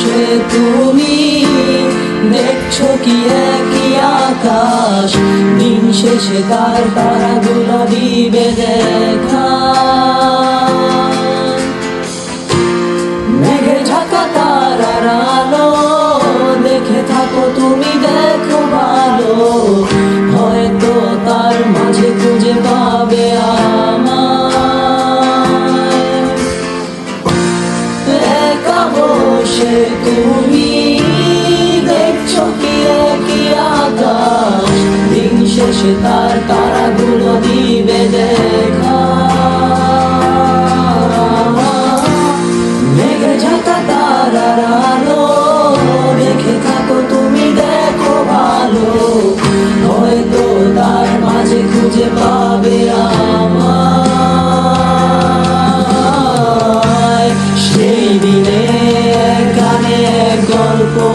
সে তুমি দেখছ কি একই আকাশ? দিন শেষে তার তারা গুলো দিবে দেখা। বসে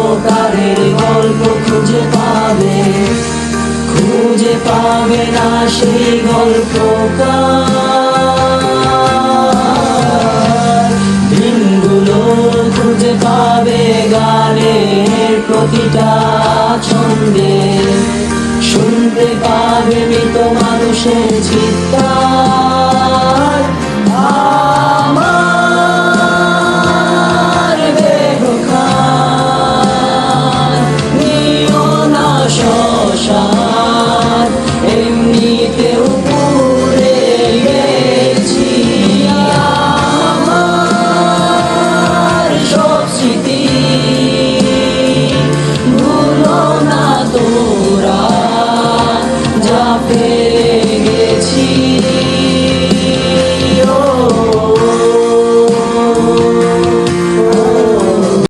গল্পকারের গল্প খুঁজে পাবে। খুঁজে পাবে না সেই গল্পকার। দিনগুলো খুঁজে পাবে গানের প্রতিটা ছন্দে। শুনতে পাবে মৃত মানুষের চিৎকার।